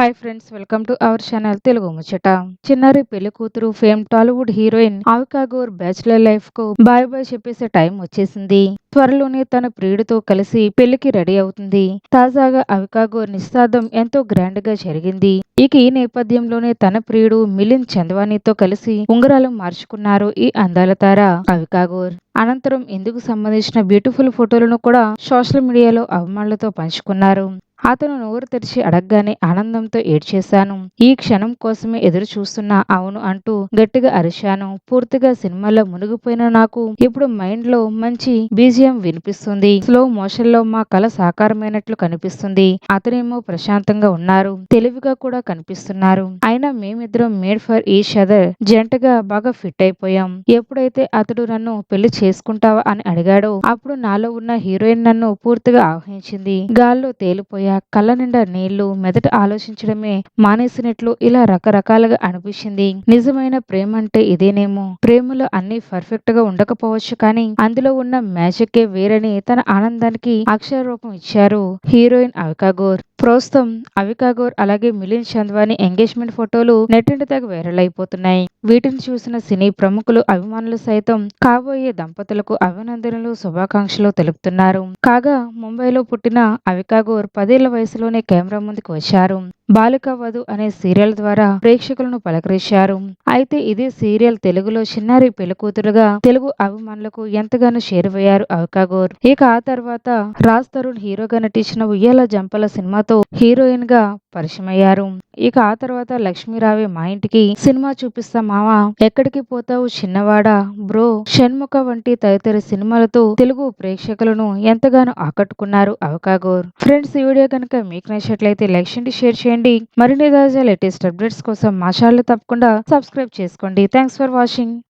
Hi friends welcome to our channel Telugu ముచ్చట Chinnari Pelli Kuthuru fame Tollywood heroine Avika Gor bachelor లైఫ్కు bye bye చెప్పేసే time వచ్చేసింది. త్వరలోనే తన ప్రియుడితో కలిసి పెళ్ళికి రెడీ అవుతుంది. తాజాగా అవికా గోర్ ఎంతో గ్రాండ్గా జరిగింది. ఇక ఈ నేపథ్యంలోనే తన ప్రియుడు మిలింద్ చందవాణితో కలిసి ఉంగరాలు మార్చుకున్నారు ఈ అందాల తార అవికా గోర్ అనంతరం ఇందుకు సంబంధించిన బ్యూటిఫుల్ ఫోటోలను కూడా సోషల్ మీడియాలో అభిమానులతో పంచుకున్నారు. అతను నోరు తెరిచి అడగగానే ఆనందంతో ఏడ్చేశాను. ఈ క్షణం కోసమే ఎదురు చూస్తున్నా అవును అంటూ గట్టిగా అరిశాను పూర్తిగా సినిమాలో మునిగిపోయిన నాకు ఇప్పుడు మైండ్లో మంచి బీజియం వినిపిస్తుంది. స్లో మోషన్లో మా కళ సాకారమైనట్లు కనిపిస్తుంది. అతనేమో ప్రశాంతంగా ఉన్నారు. తెలివిగా కూడా కనిపిస్తున్నారు. అయినా మేమిద్దరం మేడ్ ఫర్ ఈచ్ అదర్ జంటగా బాగా ఫిట్ అయిపోయాం. ఎప్పుడైతే అతడు నన్ను పెళ్ళి చేసుకుంటావా అని అడిగాడో అప్పుడు నాలో ఉన్న హీరోయిన్ నన్ను పూర్తిగా ఆహ్వానించింది గాల్లో కళ్ళ నిండా నీళ్ళు మెదట ఆలోచించడమే మానేసినట్లు ఇలా రకరకాలుగా అనిపించింది. నిజమైన ప్రేమ అంటే ఇదేనేమో. ప్రేమలో అన్ని పర్ఫెక్ట్గా ఉండకపోవచ్చు కానీ అందులో ఉన్న మ్యాజిక్ వేరని తన ఆనందానికి అక్షర రూపం ఇచ్చారు హీరోయిన్ అవికాగోర్ ప్రస్తుతం అవికాగోర్ అలాగే మిలిన్ చంద్వాని ఎంగేజ్మెంట్ ఫోటోలు నెట్టింటి తెగ వైరల్ అయిపోతున్నాయి. వీటిని చూసిన సినీ ప్రముఖులు అభిమానులు సైతం కాబోయే దంపతులకు అభినందనలు శుభాకాంక్షలు తెలుపుతున్నారు. కాగా ముంబైలో పుట్టిన అవికాగోర్ పదే పదేళ్ళ వయసులోనే కెమెరా ముందుకు వచ్చారు. బాలిక వధు అనే సీరియల్ ద్వారా ప్రేక్షకులను పలకరించారు. అయితే ఇదే సీరియల్ తెలుగులో చిన్నారి పెళ్ళికూతురుగా తెలుగు అభిమానులకు ఎంతగానో చేరువయ్యారు అవికాగోర్ ఇక ఆ తర్వాత రాజ్ తరుణ్ హీరోగా నటించిన ఉయ్యాల జంపల సినిమాతో హీరోయిన్గా పరిచయమయ్యారు. ఇక ఆ తర్వాత లక్ష్మీరావే మా ఇంటికి సినిమా చూపిస్తా మావా ఎక్కడికి పోతావు చిన్నవాడా బ్రో షణ్ముఖ వంటి తదితర సినిమాలతో తెలుగు ప్రేక్షకులను ఎంతగానో ఆకట్టుకున్నారు అవకాగోర్ ఫ్రెండ్స్ ఈ వీడియో కనుక మీకు నచ్చినట్లయితే లైక్ చేయండి షేర్ చేయండి. మరిన్ని తాజా లేటెస్ట్ అప్డేట్స్ కోసం మా ఛానల్ తప్పకుండా సబ్స్క్రైబ్ చేసుకోండి. Thanks for watching